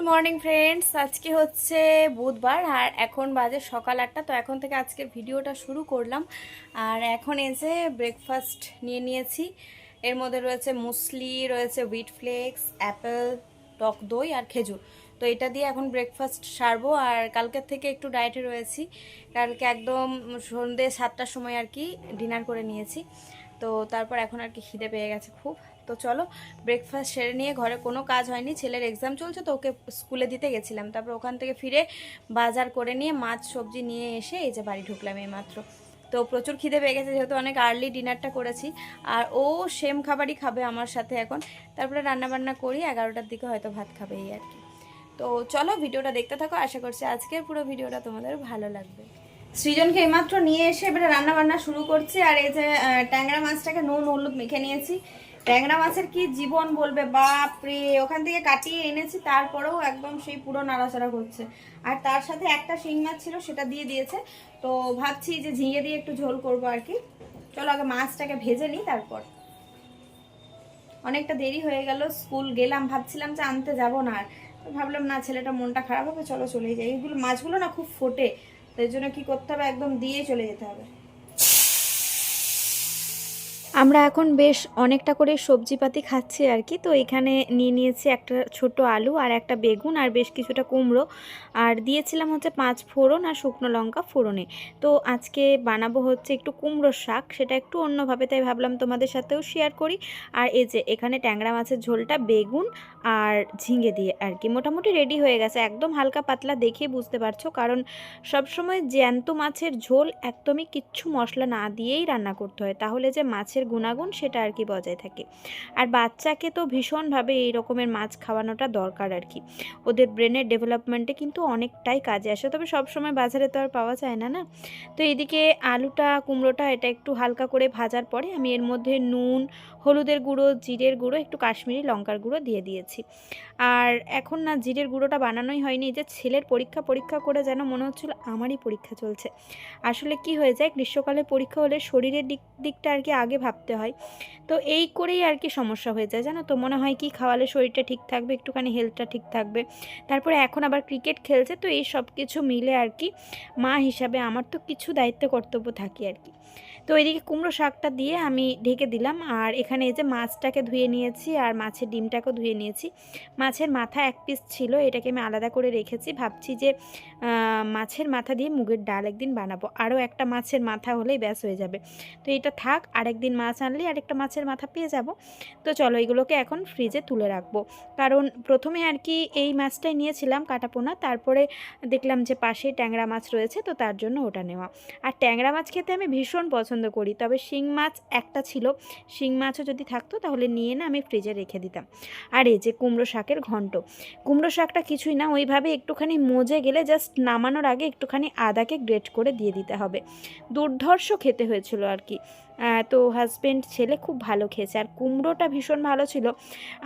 Good morning friends আজকে হচ্ছে বুধবার, আর এখন বাজে সকাল আটটা, তো এখন থেকে আজকের ভিডিওটা শুরু করলাম। আর এখন এসে ব্রেকফাস্ট নিয়ে নিয়েছি। এর মধ্যে রয়েছে মুসলি, রয়েছে হুইট ফ্লেক্স অ্যাপেল টক দই আর খেজুর। তো এটা দিয়ে এখন ব্রেকফাস্ট সারবো, আর কালকের থেকে একটু ডায়েটে রয়েছি। কালকে একদম সন্ধ্যে সাতটার সময় আর কি ডিনার করে নিয়েছি। তো তারপর এখন আর কি খিদে পেয়ে গেছে খুব। তো চলো ব্রেকফাস্ট সেরে নিয়ে ঘরে কোনো কাজ হয়নি, ছেলের এক্সাম চলছে তো ওকে স্কুলে দিতে গেছিলাম। তারপর ওখান থেকে ফিরে বাজার করে নিয়ে মাছ সবজি নিয়ে এসে এই যে বাড়ি ঢুকলাম এই মাত্র তো প্রচুর খিদে পেয়ে গেছে, যেহেতু অনেক আর্লি ডিনারটা করেছি। আর ও সেম খাবারই খাবে আমার সাথে এখন। তারপরে রান্না বান্না করি, এগারোটার দিকে হয়তো ভাত খাবে এই আর কি। তো চলো, ভিডিওটা দেখতে থাকো। আশা করছি আজকের পুরো ভিডিওটা তোমাদের ভালো লাগবে। সৃজনকে এইমাত্র নিয়ে এসে এবারে রান্না বান্না শুরু করছি, আর এই যে ট্যাংরা মাছটাকে নুন হলুদ মেখে নিয়েছি। ট্যাংরা মাছের কি জীবন বলবে? বাপ রে, ওখান থেকে কাটিয়ে এনেছি, তারপরেও একদম সেই পুরো নাড়াচাড়া করছে। আর তার সাথে একটা শিং মাছ ছিল, সেটা দিয়ে দিয়েছে। তো ভাবছি যে ঝিঙে দিয়ে একটু ঝোল করব আর কি। চলো আগে মাছটাকে ভেজে নিই তারপর। অনেকটা দেরি হয়ে গেল, স্কুল গেলাম, ভাবছিলাম যে আনতে যাব না আর। ভাবলাম, না, ছেলেটা মনটা খারাপ হবে, চলো চলেই যাই। এইগুলো মাছগুলো না খুব ফোটে। তো এই জন্য কী করতে হবে? একদম দিয়ে চলে যেতে হবে। আমরা এখন বেশ অনেকটা করে সবজিপাতি খাচ্ছি আর কি। তো এখানে নিয়ে নিয়েছি একটা ছোট আলু আর একটা বেগুন আর বেশ কিছুটা কুমড়ো। আর দিয়েছিলাম হচ্ছে পাঁচ ফোড়ন আর শুকনো লঙ্কা ফোড়নে। তো আজকে বানাবো হচ্ছে একটু কুমড়োর শাক, সেটা একটু অন্যভাবে, তাই ভাবলাম তোমাদের সাথেও শেয়ার করি। আর এই যে এখানে ট্যাংরা মাছের ঝোলটা বেগুন আর ঝিঙে দিয়ে আর কি। মোটামুটি রেডি হয়ে গেছে, একদম হালকা পাতলা দেখে বুঝতে পারছ। কারণ সবসময় জ্যান্ত মাছের ঝোল একদমই কিচ্ছু মশলা না দিয়েই রান্না করতে হয়। তাহলে যে মাছের গুণাগুণ সেটা আর কি বজায় থাকে। আর বাচ্চাকে তো ভীষণভাবে এই রকমের মাছ খাওয়ানোটা দরকার আর কি। ওদের ব্রেনের ডেভেলপমেন্টে কিন্তু অনেকটাই কাজে আসে। তবে সবসময় বাজারে তো আর পাওয়া যায় না না? তো এদিকে আলুটা, কুমড়োটা এটা একটু হালকা করে ভাজার পরে আমি এর মধ্যে নুন, হলুদের গুঁড়ো, জিরের গুঁড়ো, একটু কাশ্মীরি লঙ্কার গুঁড়ো দিয়ে দিয়েছি। আর এখন না জিরের গুঁড়োটা বানানোই হয়নি যে ছেলের পরীক্ষা পরীক্ষা করে যেন মনে হচ্ছিল আমারই পরীক্ষা চলছে। আসলে কি হয়ে যায়, গ্রীষ্মকালে পরীক্ষা হলে শরীরের দিক, দিকটা আর কি আগে ভাবতে হয়। তো এই করেই আর কি সমস্যা হয়ে যায়, জানো তো? মনে হয় কি খাওয়ালে শরীরটা ঠিক থাকবে, একটুখানি হেলথটা ঠিক থাকবে। তারপরে এখন আবার ক্রিকেট খেলছে, তো এই সব কিছু মিলে আর কি মা হিসাবে আমার তো কিছু দায়িত্ব কর্তব্য থাকে আর কি তো এদিকে কুমড়ো শাকটা দিয়ে আমি ঢেকে দিলাম। আর এখানে এই যে মাছটাকে ধুয়ে নিয়েছি আর মাছের ডিমটাকেও ধুয়ে নিয়েছি। মাছের মাথা এক পিস ছিল, এটাকে আমি আলাদা করে রেখেছি। ভাবছি যে মাছের মাথা দিয়ে মুগের ডাল একদিন বানাবো। আরও একটা মাছের মাথা হলেই ব্যাস হয়ে যাবে। তো এটা থাক, আরেকদিন মাছ আনলেই আরেকটা মাছের মাথা পেয়ে যাব। তো চলো এগুলোকে এখন ফ্রিজে তুলে রাখব। কারণ প্রথমে আর কি এই মাছটাই নিয়েছিলাম কাটাপোনা, তারপরে দেখলাম যে পাশেই ট্যাংরা মাছ রয়েছে, তো তার জন্য ওটা নেওয়া। আর ট্যাংরা মাছ খেতে আমি ভীষণ পছন্দ করি। তবে শিং মাছ একটা ছিল। শিং মাছও যদি থাকতো তাহলে নিয়ে না আমি ফ্রিজে রেখে দিতাম। আর এই যে কুমড়ো শাকের ঘন্ট। কুমড়ো শাকটা কিছুই না, ওইভাবে একটুখানি মজে গেলে জাস্ট নামানোর আগে একটুখানি আদাকে গ্রেট করে দিয়ে দিতে হবে। দুর্ধর্ষ খেতে হয়েছিল আর কি। তো হাজব্যান্ড ছেলে খুব ভালো খেয়েছে। আর কুমড়োটা ভীষণ ভালো ছিল।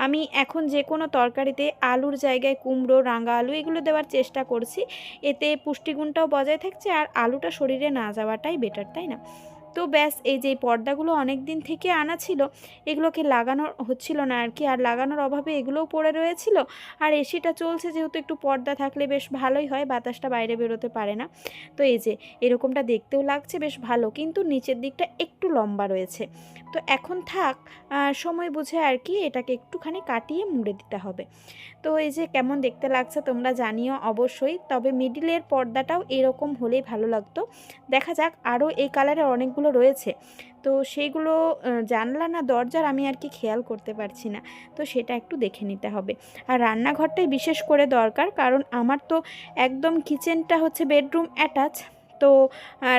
আমি এখন যে কোনো তরকারিতে আলুর জায়গায় কুমড়ো, রাঙা আলু এগুলো দেওয়ার চেষ্টা করছি। এতে পুষ্টিগুণটাও বজায় থাকছে আর আলুটা শরীরে না যাওয়াটাই বেটার তাই না? তো ব্যাস, এই যে পর্দাগুলো অনেক দিন থেকে আনা ছিল, এগুলোকে লাগানো হচ্ছিল না আর কি। আর লাগানোর অভাবে এগুলোও পড়ে রয়েছিল। আর এসিটা চলছে যেহেতু একটু পর্দা থাকলে বেশ ভালোই হয়, বাতাসটা বাইরে বেরোতে পারে না। তো এই যে, এরকমটা দেখতেও লাগছে, বেশ ভালো। কিন্তু নিচের দিকটা একটু লম্বা রয়েছে। তো এখন থাক সময় বুঝে আর কি এটাকে একটুখানি কাটিয়ে মুড়ে দিতে হবে। তো এই যে, কেমন দেখতে লাগছে তোমরা জানিও অবশ্যই। তবে মিডিলের পর্দাটাও এরকম হলেই ভালো লাগতো। দেখা যাক, আরও এই কালারের অনেকগুলো রয়েছে। তো সেইগুলো জানলা না দরজার আমি আর কি খেয়াল করতে পারছি না। তো সেটা একটু দেখে নিতে হবে। আর রান্নাঘরটাই বিশেষ করে দরকার, কারণ আমার তো একদম কিচেনটা হচ্ছে বেডরুম অ্যাটাচ তো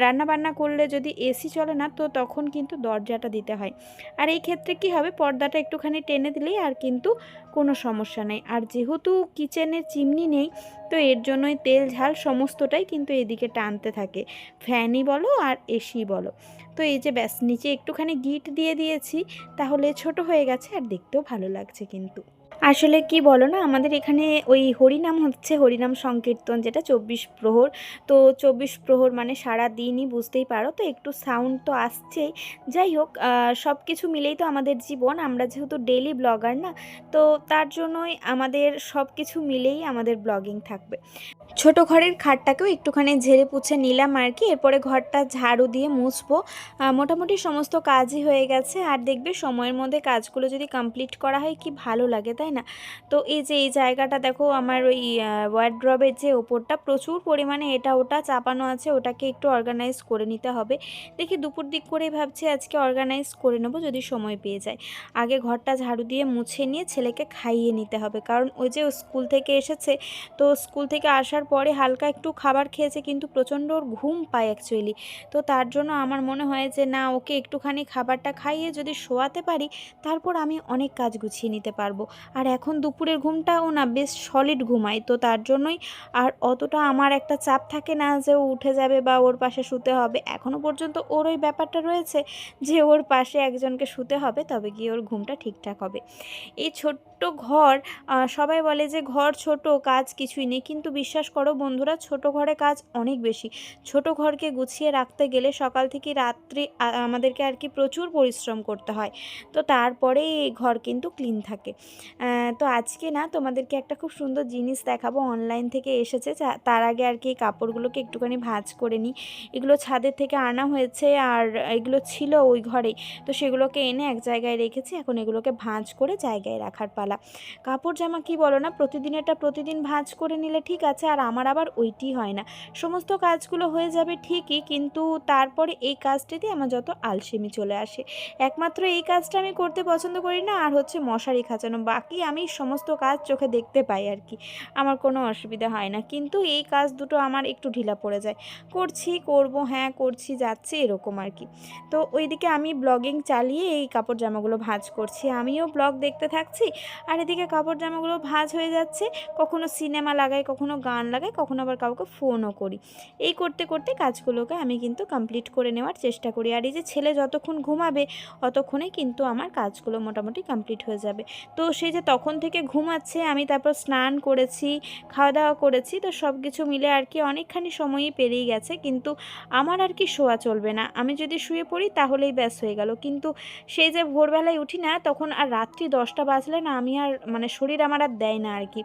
রান্না বান্না করলে যদি এসি চলে না, তো তখন কিন্তু দরজাটা দিতে হয়। আর এই ক্ষেত্রে কি হবে, পর্দাটা একটুখানি টেনে দিলেই আর কিন্তু কোনো সমস্যা নেই। আর যেহেতু কিচেনে চিমনি নেই, তো এর জন্যই তেল, ঝাল সমস্তটাই কিন্তু এদিকে টানতে থাকে। ফ্যানই বলো আর এসি বলো। তো এই যে ব্যাস, নিচে একটুখানি গিট দিয়ে দিয়েছি, তাহলে ছোট হয়ে গেছে আর দেখতেও ভালো লাগছে কিন্তু। আসলে কি বলো না? আমাদের এখানে ওই হরিনাম হচ্ছে হরিনাম সংকীর্তন, যেটা চব্বিশ প্রহর। তো চব্বিশ প্রহর মানে সারা দিনই বুঝতেই পারো। তো একটু সাউন্ড তো আসছেই। যাই হোক সব কিছু মিলেই তো আমাদের জীবন। আমরা যেহেতু ডেলি ব্লগার না, তো তার জন্যই আমাদের সব কিছু মিলেই আমাদের ব্লগিং থাকবে। ছোট ঘরের খাটটাকেও একটুখানি ঝেড়ে পুছে নিলাম আর কি। এরপরে ঘরটা ঝাড়ু দিয়ে মুছবো। মোটামুটি সমস্ত কাজই হয়ে গেছে। আর দেখবে সময়ের মধ্যে কাজগুলো যদি কমপ্লিট করা হয়, কি ভালো লাগে তাই না? তো এই যে, এই জায়গাটা দেখো আমার ওই ওয়ার্ড্রবের যে ওপরটা প্রচুর পরিমাণে এটা ওটা চাপানো আছে, ওটাকে একটু অর্গানাইজ করে নিতে হবে। দেখি দুপুর দিক করেই ভাবছি আজকে অর্গানাইজ করে নেব যদি সময় পেয়ে যায়। আগে ঘরটা ঝাড়ু দিয়ে মুছে নিয়ে ছেলেকে খাইয়ে নিতে হবে। কারণ ওই যে স্কুল থেকে এসেছে, তো স্কুল থেকে আসার পরে হালকা একটু খাবার খেয়েছে কিন্তু প্রচণ্ড ওর ঘুম পায় অ্যাকচুয়ালি তো তার জন্য আমার মনে হয় যে, না, ওকে একটুখানি খাবারটা খাইয়ে যদি শোয়াতে পারি, তারপর আমি অনেক কাজ গুছিয়ে নিতে পারব। আর এখন দুপুরের ঘুমটাও না বেশ সলিড ঘুমায়, তো তার জন্যই আর অতটা আমার একটা চাপ থাকে না যে ও উঠে যাবে বা ওর পাশে শুতে হবে। এখনও পর্যন্ত ওর ওই ব্যাপারটা রয়েছে যে ওর পাশে একজনকে শুতে হবে, তবে গিয়ে ওর ঘুমটা ঠিকঠাক হবে। এই ছোট্ট ঘর সবাই বলে যে ঘর ছোট, কাজ কিছুই নেই। কিন্তু বিশ্বাস করো বন্ধুরা, ছোট ঘরে কাজ অনেক বেশি। ছোট ঘরকে গুছিয়ে রাখতে গেলে সকাল থেকে রাত্রি আমাদেরকে আর কি প্রচুর পরিশ্রম করতে হয়। তো তারপরে এই ঘর কিন্তু ক্লিন থাকে। তো আজকে না তোমাদেরকে একটা খুব সুন্দর জিনিস দেখাবো। অনলাইন থেকে এসেছে তার আগে আর কি এই কাপড়গুলোকে একটুখানি ভাঁজ করে নিই। এগুলো ছাদের থেকে আনা হয়েছে আর এগুলো ছিল ওই ঘরেই। তো সেগুলোকে এনে এক জায়গায় রেখেছি, এখন এগুলোকে ভাঁজ করে জায়গায় রাখার পালা কাপড় জামা কি বলো না, প্রতিদিনেরটা প্রতিদিন ভাঁজ করে নিলে ঠিক আছে, আর আমার আবার ওইটি হয় না। সমস্ত কাজগুলো হয়ে যাবে ঠিকই, কিন্তু তারপরে এই কাজটাতে আমার যত আলসেমি চলে আসে। একমাত্র এই কাজটা আমি করতে পছন্দ করি না, আর হচ্ছে মশারি খাঁচানো। বাকি আমি সমস্ত কাজ চোখে দেখতে পাই আর কি। আমার কোনো অসুবিধা হয় না, কিন্তু এই কাজ দুটো আমার একটু ঢিলা পড়ে যায়। করছি, করব হ্যাঁ করছি, যাচ্ছে এরকম আর কি। তো ওইদিকে আমি ব্লগিং চালিয়ে এই কাপড় জামাগুলো ভাঁজ করছি। আমিও ব্লগ দেখতে থাকছি আর এদিকে কাপড় জামাগুলো ভাঁজ হয়ে যাচ্ছে। কখনো সিনেমা লাগাই, কখনো গান লাগাই, কখনো আবার কাউকে ফোনও করি। এই করতে করতে কাজগুলোকে আমি কিন্তু কমপ্লিট করে নেওয়ার চেষ্টা করি। আর এই যে ছেলে যতক্ষণ ঘুমাবে, অতক্ষণে কিন্তু আমার কাজগুলো মোটামুটি কমপ্লিট হয়ে যাবে। তো সেই যে তখন থেকে ঘুমাচ্ছে, আমি তারপর স্নান করেছি খাওয়া দাওয়া করেছি, তো সব কিছু মিলে আর কি অনেকখানি সময়ই পেরিয়ে গেছে। কিন্তু আমার আর কি শোয়া চলবে না। আমি যদি শুয়ে পড়ি, তাহলেই ব্যাস হয়ে গেল। কিন্তু সেই যে ভোরবেলায় উঠি না, তখন আর রাত্রি দশটা বাজলে না আমি আর মানে শরীর আমার আর দেয় না আর কি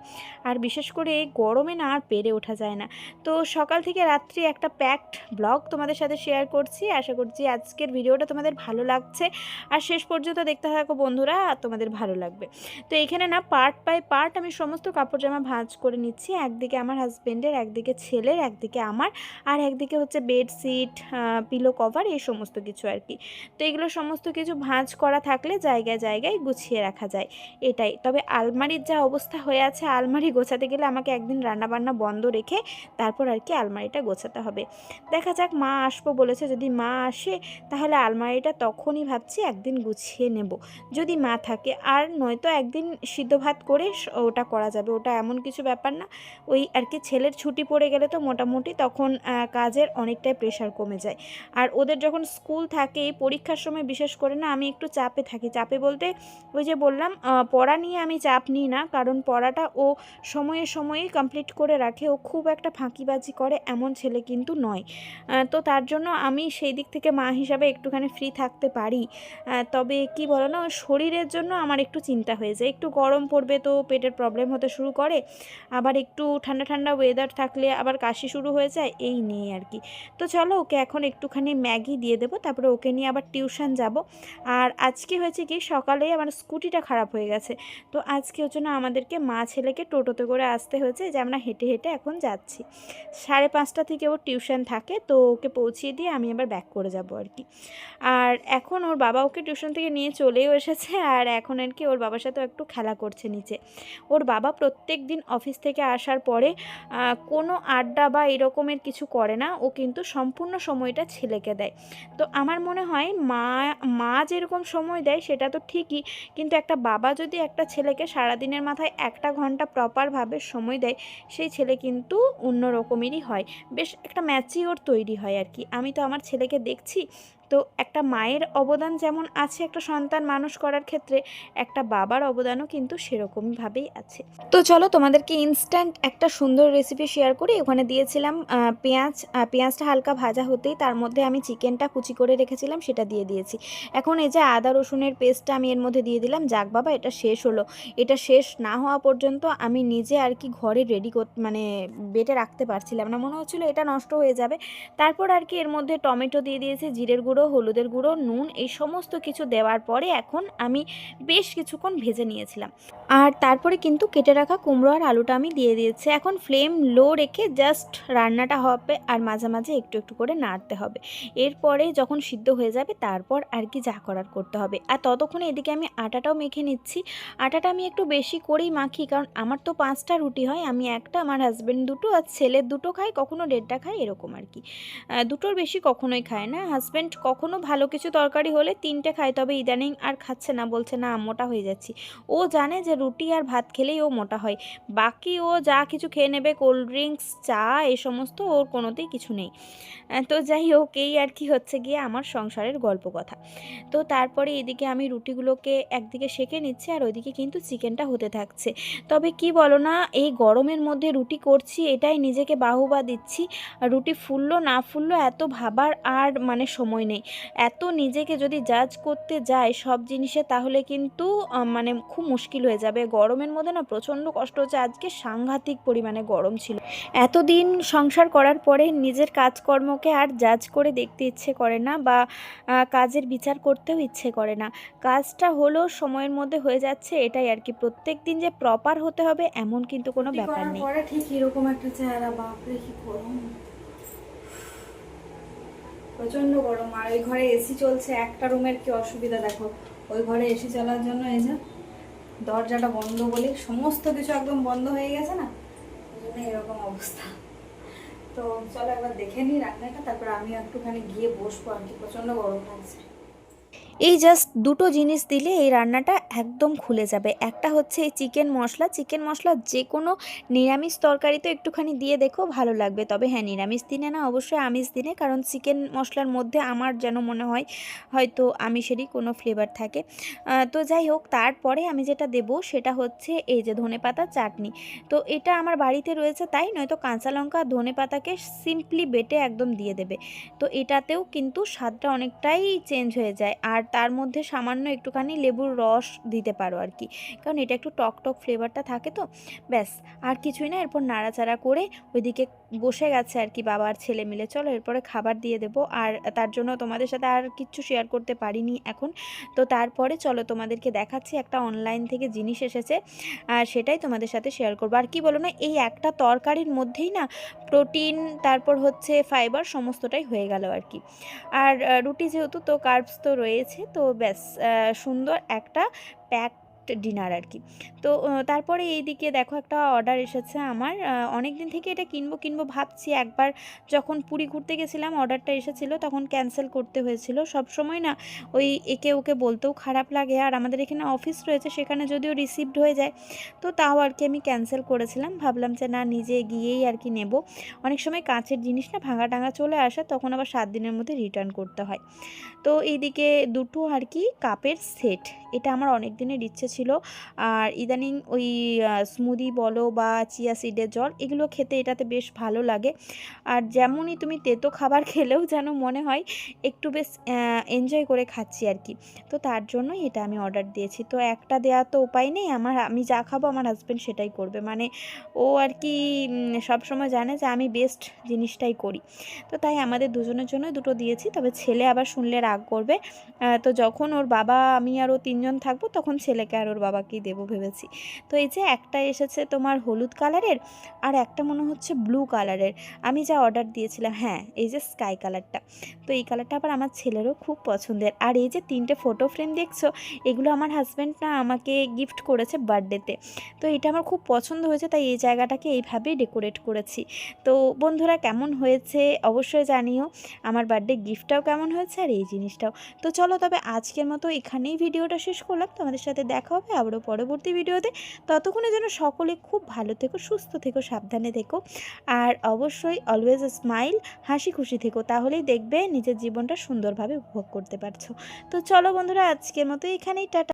আর বিশেষ করে এই গরমে না আর পেরে ওঠা যায় না। তো সকাল থেকে রাত্রি একটা প্যাকড ব্লগ তোমাদের সাথে শেয়ার করছি। আশা করছি আজকের ভিডিওটা তোমাদের ভালো লাগছে। আর শেষ পর্যন্ত দেখতে থাকো বন্ধুরা, তোমাদের ভালো লাগবে। তো এখানে না পার্ট বাই পার্ট আমি সমস্ত কাপড় জামা ভাঁজ করে নিচ্ছি। একদিকে আমার হাজব্যান্ডের একদিকে ছেলের, একদিকে আমার। আর একদিকে হচ্ছে বেডশিট পিলো কভার এই সমস্ত কিছু আর কি তো এগুলো সমস্ত কিছু ভাঁজ করা থাকলে জায়গায় জায়গায় গুছিয়ে রাখা যায়। এটাই তবে আলমারির যা অবস্থা হয়ে আছে, আলমারি গোছাতে গেলে আমাকে একদিন রান্নাবান্না বন্ধ রেখে তারপর আর কি আলমারিটা গোছাতে হবে। দেখা যাক মা আসব বলেছে, যদি মা আসে তাহলে আলমারিটা তখনই ভাবছি একদিন গুছিয়ে নেব। যদি মা থাকে, আর নয়তো একদিন সিদ্ধ ভাত করে ওটা করা যাবে। ওটা এমন কিছু ব্যাপার না, ওই আর কি ছেলের ছুটি পড়ে গেলে তো মোটামুটি তখন কাজের অনেকটাই প্রেশার কমে যায়। আর ওদের যখন স্কুল থাকে পরীক্ষার সময় বিশেষ করে না আমি একটু চাপে থাকি। চাপে বলতে ওই যে বললাম পড়া নিয়ে আমি চাপ নিই না, কারণ পড়াটা ও সময়ে সময়ে কমপ্লিট করে রাখে। ও খুব একটা ফাঁকিবাজি করে এমন ছেলে কিন্তু নয়। তো তার জন্য আমি সেই দিক থেকে মা হিসাবে একটুখানি ফ্রি থাকতে পারি। তবে কি বলো না শরীরের জন্য আমার একটু চিন্তা হয়ে যায়। একটু গরম পড়বে তো পেটের প্রবলেম হতে শুরু করে। আবার একটু ঠান্ডা ঠান্ডা ওয়েদার থাকলে আবার কাশি শুরু হয়ে যায়, এই নিয়ে আর কি। তো চলো ওকে এখন একটুখানি ম্যাগি দিয়ে দেবো, তারপরে ওকে নিয়ে আবার টিউশন যাব। আর আজকে হয়েছে কি, সকালে আমার স্কুটিটা খারাপ হয়ে গেছে। তো আজকে হচ্ছে না আমাদেরকে মা ছেলেকে টোটোতে করে আসতে হয়েছে যে আমরা হেঁটে হেঁটে এখন যাচ্ছি। সাড়ে পাঁচটা থেকে ওর টিউশন থাকে তো ওকে পৌঁছিয়ে দিয়ে আমি আবার ব্যাক করে যাব আর কি। আর এখন ওর বাবা ওকে টিউশন থেকে নিয়ে চলেও এসেছে আর এখন আর কি ওর বাবার সাথেও একটু খেলা করছে নিচে। ওর বাবা প্রত্যেক দিন অফিস থেকে আসার পরে কোনো আড্ডা বা এরকমের কিছু করে না, ও কিন্তু সম্পূর্ণ সময়টা ছেলেকে দেয়। তো আমার মনে হয় মা মা যেরকম সময় দেয় সেটা তো ঠিকই, কিন্তু একটা বাবা যদি একটা ছেলেকে সারাদিনের মাথায় একটা ঘণ্টা প্রপারভাবে সময় দেয়, সেই ছেলে কিন্তু অন্য রকমেরই হয়। বেশ একটা ম্যাচিওর তৈরি হয় আর কি। আমি তো আমার ছেলেকে দেখছি তো একটা মায়ের অবদান যেমন আছে, একটা সন্তান মানুষ করার ক্ষেত্রে একটা বাবার অবদানও কিন্তু সেরকমভাবেই আছে। তো চলো তোমাদেরকে ইনস্ট্যান্ট একটা সুন্দর রেসিপি শেয়ার করি। ওখানে দিয়েছিলাম পেঁয়াজ পেঁয়াজটা হালকা ভাজা হতেই তার মধ্যে আমি চিকেনটা কুচি করে রেখেছিলাম, সেটা দিয়ে দিয়েছি। এখন এই যে আদা, রসুনের পেস্টটা আমি এর মধ্যে দিয়ে দিলাম, যাক বাবা, এটা শেষ হলো। এটা শেষ না হওয়া পর্যন্ত আমি নিজে আর কি ঘরে রেডি কর মানে বেটে রাখতে পারছিলাম না। মনে হচ্ছিল এটা নষ্ট হয়ে যাবে। তারপর আর কি এর মধ্যে টমেটো দিয়ে দিয়েছি, জিরের গুঁড়ো হলুদের গুঁড়ো, নুন এই সমস্ত কিছু দেওয়ার পরে এখন আমি বেশ কিছুক্ষণ ভেজে নিয়েছিলাম। আর তারপরে কিন্তু কেটে রাখা কুমড়ো আর আলুটা আমি দিয়ে দিয়েছি। এখন ফ্লেম লো রেখে জাস্ট রান্নাটা হবে আর মাঝে মাঝে একটু একটু করে নাড়তে হবে। এরপরে যখন সিদ্ধ হয়ে যাবে তারপর আর কি যা করার করতে হবে। আর ততক্ষণে এদিকে আমি আটাটাও মেখে নিচ্ছি। আটাটা আমি একটু বেশি করেই মাখি কারণ আমার তো পাঁচটা রুটি হয়। আমি একটা, আমার হাজব্যান্ড দুটো আর ছেলের দুটো খাই কখনো দেড়টা খাই এরকম আর কি। দুটোর বেশি কখনোই খায় না। হাজব্যান্ড কখনো ভালো কিছু তরকারি হলে তিনটে খায়, তবে ইদানিং আর খাচ্ছে না, বলছে, না, মোটা হয়ে যাচ্ছি। ও জানে যে রুটি আর ভাত খেলেই ও মোটা হয়। বাকি ও যা কিছু খেয়ে নেবে, কোল্ড ড্রিঙ্কস, চা, এ সমস্ত ওর কোনোতেই কিছু নেই। তো যাই হোক, এই আর কি হচ্ছে গিয়ে আমার সংসারের গল্প কথা। তো তারপরে এদিকে আমি রুটিগুলোকে একদিকে সেঁকে নিচ্ছি আর ওইদিকে কিন্তু চিকেনটা হতে থাকছে। তবে কি বলো না, এই গরমের মধ্যে রুটি করছি, এটাই নিজেকে বাহুবা দিচ্ছি। রুটি ফুললো, না ফুললো, এত ভাবার আর মানে সময় নেই। এত নিজেকে যদি জাজ করতে যায় সব জিনিসে তাহলে কিন্তু মানে খুব মুশকিল হয়ে যাবে। গরমের মধ্যে না প্রচণ্ড কষ্ট হচ্ছে। আজকে সাংঘাতিক পরিমাণে গরম ছিল। এতদিন সংসার করার পরে নিজের কাজকর্মকে আর জাজ করে দেখতে ইচ্ছে করে না বা কাজের বিচার করতেও ইচ্ছে করে না। কাজটা হলো সময়ের মধ্যে হয়ে যাচ্ছে এটাই আর কি। প্রত্যেক দিন যে প্রপার হতে হবে এমন কিন্তু কোনো ব্যাপার নেই। ঠিক এরকম একটা চেহারা বাপরে কি গরম প্রচণ্ড গরম, আর ওই ঘরে এসি চলছে, একটা রুমের কি অসুবিধা দেখো? ওই ঘরে এসি চলার জন্য এই যে দরজাটা বন্ধ বলে সমস্ত কিছু একদম বন্ধ হয়ে গেছে না? ওই জন্য এরকম অবস্থা। তো চলো একবার দেখে নিই রান্নাটা, তারপর আমি একটুখানি গিয়ে বসবো আর কি, প্রচণ্ড গরম লাগছে। এই জাস্ট দুটো জিনিস দিলে এই রান্নাটা একদম খুলে যাবে। একটা হচ্ছে এই চিকেন মশলা। চিকেন মশলা যে কোনো নিরামিষ তরকারিতে একটুখানি দিয়ে দেখো ভালো লাগবে। তবে হ্যাঁ নিরামিষ দিনে না অবশ্যই আমিষ দিনে, কারণ চিকেন মশলার মধ্যে আমার যেন মনে হয়, হয়তো আমিষেরই কোনো ফ্লেভার থাকে। তো যাই হোক, তারপরে আমি যেটা দেব সেটা হচ্ছে এই যে ধনেপাতা চাটনি। তো এটা আমার বাড়িতে রয়েছে তাই নয়তো কাঁচা লঙ্কা ধনে পাতাকে সিম্পলি বেটে একদম দিয়ে দেবে। তো এটাতেও কিন্তু স্বাদটা অনেকটাই চেঞ্জ হয়ে যায়। আর তার মধ্যে সামান্য একটুখানি লেবুর রস দিতে পারো আর কি। কারণ এটা একটু টক টক ফ্লেভারটা থাকে তো, ব্যাস, আর কিছুই না, এরপর নাড়াচাড়া করে ওইদিকে বসে গেছে আর কি বাবা আর ছেলে মিলে। চলো, এরপরে খাবার দিয়ে দেবো। আর তার জন্য তোমাদের সাথে আর কিচ্ছু শেয়ার করতে পারিনি এখন। তো তারপরে চলো, তোমাদেরকে দেখাচ্ছি একটা অনলাইন থেকে জিনিস এসেছে। আর সেটাই তোমাদের সাথে শেয়ার করব। আর কি বলো না, এই একটা তরকারির মধ্যেই না প্রোটিন তারপর হচ্ছে ফাইবার সমস্তটাই হয়ে গেল আর কি। আর রুটি যেহেতু, তো কার্বস তো রয়েছে। তো ব্যাস সুন্দর একটা প্যাকড ডিনার আর কি। তো তারপরে এইদিকে দেখো একটা অর্ডার এসেছে আমার। অনেক দিন থেকে এটা কিনবো কিনবো ভাবছি। একবার যখন পুরী ঘুরতে গেছিলাম অর্ডারটা এসেছিল, তখন ক্যান্সেল করতে হয়েছিল। সব সময় না ওই একে ওকে বলতেও খারাপ লাগে। আর আমাদের এখানে অফিস রয়েছে, সেখানে যদিও রিসিভড হয়ে যায়, তো তাও আর কি আমি ক্যান্সেল করেছিলাম। ভাবলাম যে না, নিজে গিয়েই আর কি নেব। অনেক সময় কাঁচের জিনিস না ভাঙা টাঙা চলে আসে, তখন আবার সাত দিনের মধ্যে রিটার্ন করতে হয়। তো এইদিকে দুটো আর কি কাপের সেট এটা আমার অনেক দিনের ইচ্ছে ছিল। আর ইদানিং ওই স্মুদি বলো বা চিয়া সিডের জল, এগুলো খেতে এটাতে বেশ ভালো লাগে। আর যেমনই তুমি তেতো খাবার খেলেও যেন মনে হয়, একটু বেশ এনজয় করে খাচ্ছি আর কি। তো তার জন্যই এটা আমি অর্ডার দিয়েছি। তো একটা দেওয়া তো উপায় নেই, আমার, আমি যা খাব আমার হাজব্যান্ড সেটাই করবে। মানে ও আর কি সব সময় জানে যে আমি বেস্ট জিনিসটাই করি। তো তাই আমাদের দুজনের জন্য দুটো দিয়েছি, তবে ছেলে আবার শুনলে রাগ করবে। তো যখন ওর বাবা, আমি আর ও তিনজন থাকব, তখন ছেলেকে আর ওর বাবাকেই দেবো ভেবেছি। তো এই যে একটা এসেছে তোমার হলুদ কালারের আর একটা মনে হচ্ছে ব্লু কালারের। আমি যা অর্ডার দিয়েছিলাম হ্যাঁ এই যে স্কাই কালারটা। তো এই কালারটা আবার আমার ছেলেরও খুব পছন্দের। আর এই যে তিনটে ফটো ফ্রেম দেখছ, এগুলো আমার হাজব্যান্ড না আমাকে গিফট করেছে বার্থডেতে তো। এটা আমার খুব পছন্দ হয়েছে, তাই এই জায়গাটাকে এইভাবেই ডেকোরেট করেছি। তো বন্ধুরা কেমন হয়েছে অবশ্যই জানিও। আমার বার্থডে গিফটটাও কেমন হয়েছে আর এই জিনিসটাও। তো চলো তবে আজকের মতো এখানেই ভিডিওটা শেষ করলাম। তোমাদের সাথে দেখা হবে আবারও পরবর্তী ভিডিওতে। ততক্ষণে যেন সকলে খুব ভালো থেকো, সুস্থ থেকো, সাবধানে থেকো। আর অবশ্যই অলওয়েজ স্মাইল হাসি খুশি থেকো। তাহলেই দেখবে নিজের জীবনটা সুন্দরভাবে উপভোগ করতে পারছ। তো চলো বন্ধুরা, আজকের মতো এখানেই, টাটা।